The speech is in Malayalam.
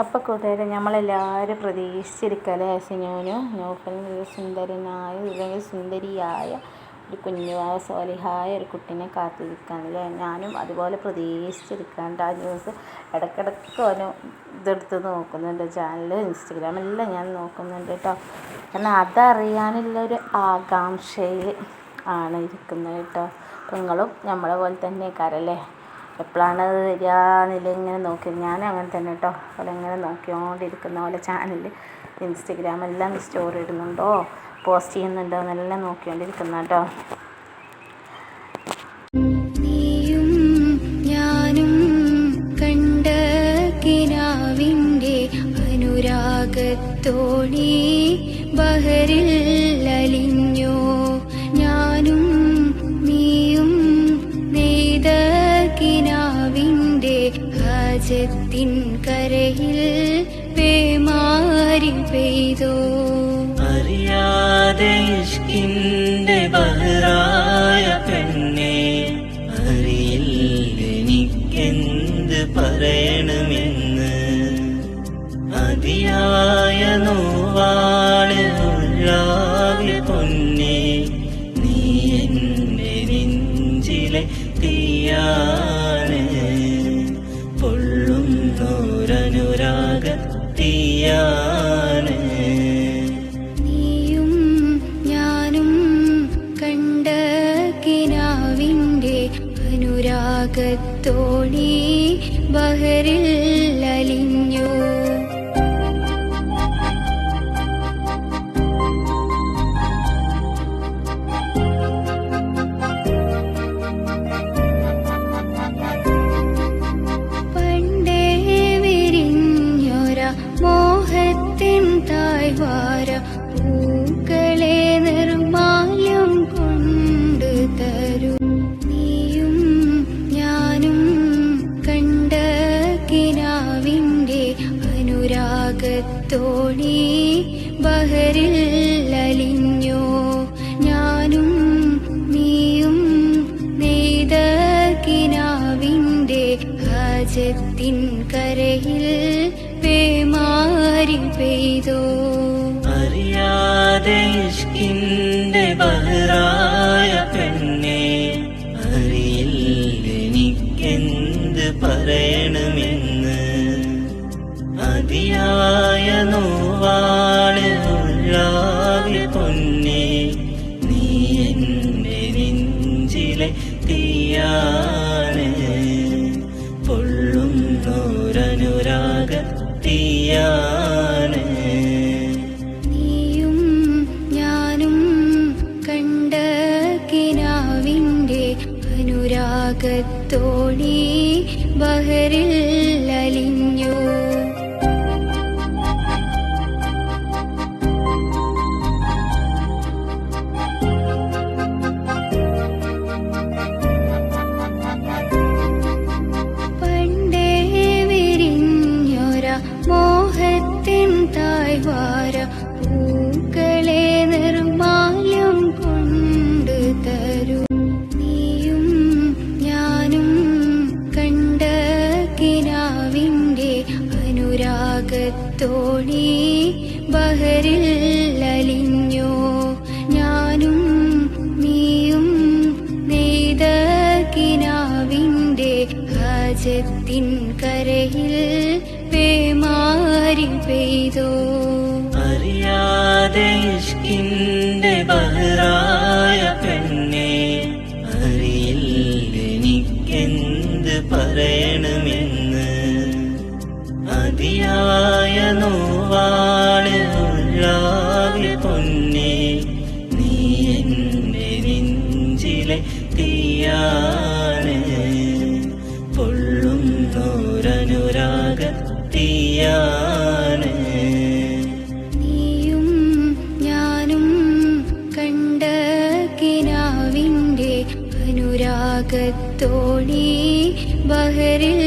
അപ്പോൾ കൂട്ടുകാരെ നമ്മളെല്ലാവരും പ്രതീക്ഷിച്ചിരിക്കല്ലേ സിനോനു? ഒരു സുന്ദരനായ അല്ലെങ്കിൽ സുന്ദരിയായ ഒരു കുഞ്ഞുവായ സോലിഹായ ഒരു കുട്ടീനെ കാത്തിരിക്കാനല്ലേ? ഞാനും അതുപോലെ പ്രതീക്ഷിച്ചിരിക്കാണ്ട് ആ ന്യൂസ് ഇടയ്ക്കിടയ്ക്ക് ഓരോ ഇതെടുത്ത് നോക്കുന്നുണ്ട്. ചാനൽ ഇൻസ്റ്റഗ്രാമെല്ലാം ഞാൻ നോക്കുന്നുണ്ട് കേട്ടോ. കാരണം അതറിയാനുള്ളൊരു ആകാംക്ഷയിൽ ആണ് ഇരിക്കുന്നത് കേട്ടോ. നിങ്ങളും നമ്മളെ പോലെ തന്നെ കാരല്ലേ എപ്പോഴാണ് അത് വരിക എന്നില്ല ഇങ്ങനെ നോക്കി ഞാനും അങ്ങനെ തന്നെ കേട്ടോ. അതുപോലെ ഇങ്ങനെ നോക്കിക്കൊണ്ടിരിക്കുന്ന പോലെ ചാനൽ ഇൻസ്റ്റഗ്രാമെല്ലാം സ്റ്റോറി ഇടുന്നുണ്ടോ? പോസ്റ്റ് ചെയ്യുന്നുണ്ടോ? എന്നെല്ലാം നോക്കിക്കൊണ്ടിരിക്കുന്ന കേട്ടോ. അനുരാഗത്തോണി ബഹറിൽ അലിഞ്ഞോ. ഹാജത്തിൻ കരയിൽ പേമാരി പെയ്തോ. അറിയാതെ ഇഷ്കിന്റെ ബഹറായ പെണ്ണെ അറിയില്ലെനിക്കെന്ത് പറയണമെന്ന്. അതിയായ നോവാൾ ഉള്ളാകെ പൊന്നെ നീ എന്റെ നെഞ്ചിലെ തീയാണ് പൊള്ളുന്നോരനുരാഗ നീയും ഞാനും കണ്ട കിനാവിന്റെ അനുരാഗത്തോണി ബഹറിൽ തായ്വാര പൂക്കളെ നിർമാല്യം കൊണ്ട് തരും. നീയും ഞാനും കണ്ട കിനാവിന്റെ അനുരാഗത്തോണി ബഹറിൽ അലിഞ്ഞോ. ഞാനും നീയും നെയ്ത കിനാവിന്റെ ഹാജത്തിൻ കരയിൽ പേമാരി പെയ്തോ അറിയാതെ ഇഷ്കിന്റെ ബഹറായ പെണ്ണെ അറിയില്ലെനിക്കെന്ത് പറയണമെന്ന്. അതിയായ നോവാൾ ഉള്ളാവി പൊന്നെ നീ എന്റെ നെഞ്ചിലെ തീയാണ്. പൊള്ളുന്നോരനുരാഗ തീയാണ് നീയും ഞാനും കണ്ട കിനാവിന്റെ അനുരാഗത്തോടി ബഹറിൽ അലിഞ്ഞു അനുരാഗത്തോണി ബഹരിൽ അലിഞ്ഞോ ഞാനും നീയും നെയ്ത കിനാവിന്റെ ഹാജത്തിൻ കരയിൽ പേമാരി പെയ്തോ? അറിയാതെ ഇഷ്കിന്റെ ബഹറായ പെണ്ണെ അറിയില്ലെനിക്കെന്ത് പറയണമെന്ന്? അതിയായ നോവാൾ ഉള്ളാകെ പൊന്നെ. നീ നെഞ്ചിലെ തീയാണ് പൊള്ളുന്നോരനുരാഗ തീയാണ് നീയും ഞാനും കണ്ട കിനാവിന്റെ അനുരാഗത്തോണി ബഹറിൽ